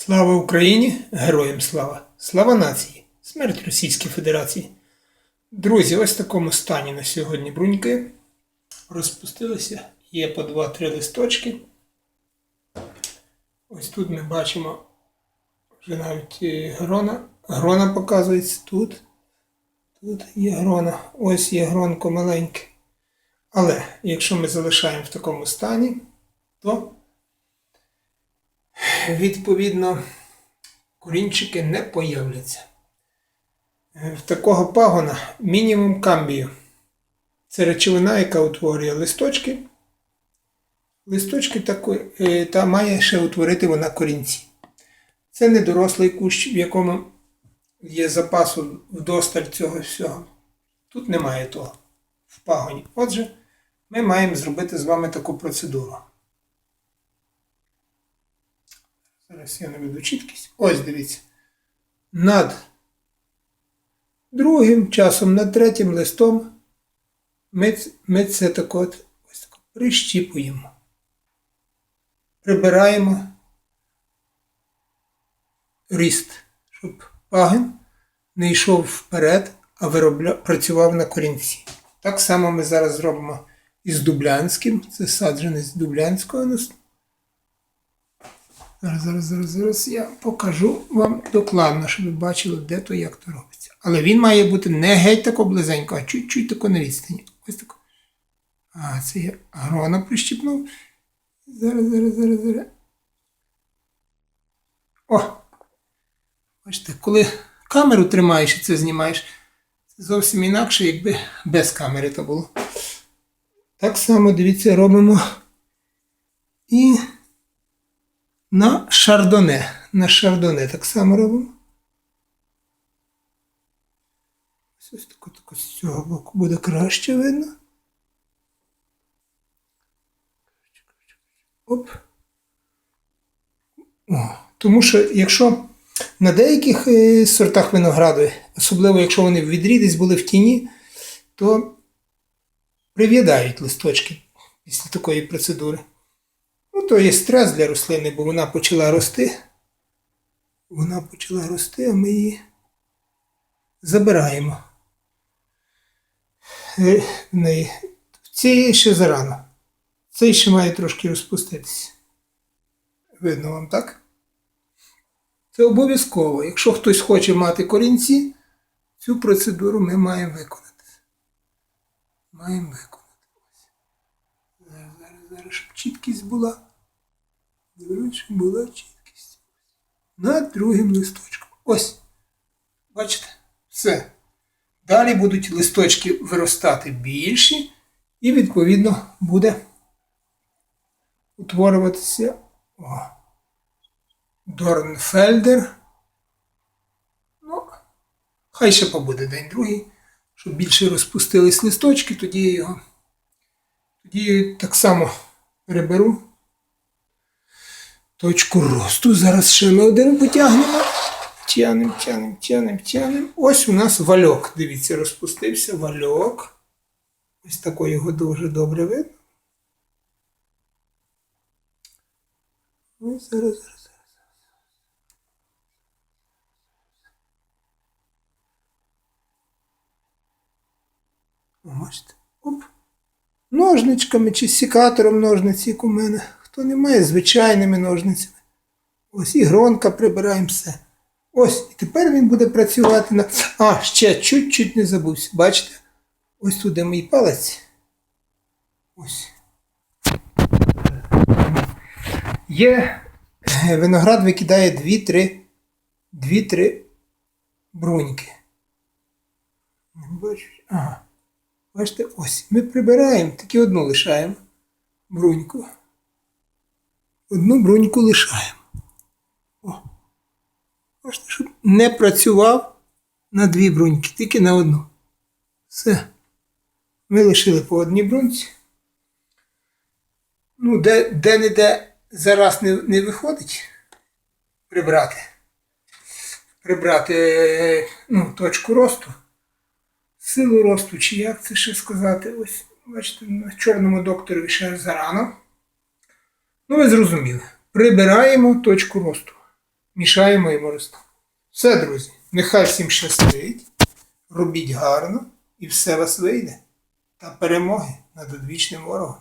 Слава Україні! Героям слава! Слава нації! Смерть Російській Федерації! Друзі, ось в такому стані на сьогодні бруньки розпустилися. Є по 2-3 листочки. Ось тут ми бачимо вже навіть е, грона. Грона показується тут. Тут є грона. Ось є гронко маленьке. Але якщо ми залишаємо в такому стані, то відповідно корінчики не появляться. Е, В такого пагона мінімум камбію. Це речовина, яка утворює листочки. Листочки е, та має ще утворити вона корінці. Це не дорослий кущ, в якому є запасу вдосталь цього всього. Тут немає того в пагоні. Отже, ми маємо зробити з вами таку процедуру. Зараз я наведу чіткість. Ось дивіться. Над другим часом, над третім листом ми, ми це так от, ось так прищіпуємо. Прибираємо ріст, щоб пагін не йшов вперед, а виробля... працював на корінці. Так само ми зараз зробимо із Дублянським. Це саджанець Дублянського. Зараз, зараз, зараз, зараз я покажу вам докладно, щоб ви бачили, де то як то робиться. Але він має бути не геть тако близенько, а чуть-чуть тако на відстані. Ось тако. А, це я грона прищіпнув. Зараз, зараз, зараз, зараз. О! Бачите, коли камеру тримаєш і це знімаєш, це зовсім інакше, якби без камери то було. Так само, дивіться, робимо і на шардоне. На шардоне так само робимо. Ось тако, тако з цього боку буде краще видно. Оп. О, тому що якщо на деяких е, сортах винограду, особливо якщо вони в відрі десь були в тіні, то прив'ядають листочки після такої процедури. То є стрес для рослини, бо вона почала рости. Вона почала рости, а ми її забираємо. Е, В неї. Цієї ще зарано. Цей ще має трошки розпуститися. Видно вам, так? Це обов'язково. Якщо хтось хоче мати корінці, цю процедуру ми маємо виконати. Маємо виконати. Зараз, зараз, зараз, щоб чіткість була. Була чіткість. Над другим листочком. Ось. Бачите? Все. Далі будуть листочки виростати більші, і, відповідно, буде утворюватися о, Дорнфельдер. Ну, хай ще побуде день другий, щоб більше розпустились листочки, тоді я його тоді так само переберу точку росту. Зараз ще ми один потягнемо. Тянем, тянем, тянем, тянем. Ось у нас вальок. Дивіться, розпустився вальок. Ось такий його дуже добре видно. Ось зараз, зараз, зараз. Бачите? Оп. Ножничками чи сікатором ножниці, як у мене. Хто не має, звичайними ножницями. Ось і гронка прибираємо все. Ось, і тепер він буде працювати на. А, ще чуть-чуть не забувся. Бачите? Ось тут мій палець. Ось. Є е, виноград викидає 2-3 2-3 бруньки. Не бачу. Ага. Бачите, ось. Ми прибираємо, тільки одну лишаємо бруньку. Одну бруньку лишаємо. О. Щоб не працював на дві бруньки, тільки на одну. Все. Ми лишили по одній бруньці. Ну, де, де-не-де зараз не, не виходить прибрати. Прибрати е, ну, точку росту, силу росту, чи як це ще сказати. Ось, бачите, на чорному докторі ще зарано. Ну, ви зрозуміли. Прибираємо точку росту. мішаємо йому рости. Все, друзі, нехай всім щастить, робіть гарно і все вас вийде. Та перемоги над одвічним ворогом.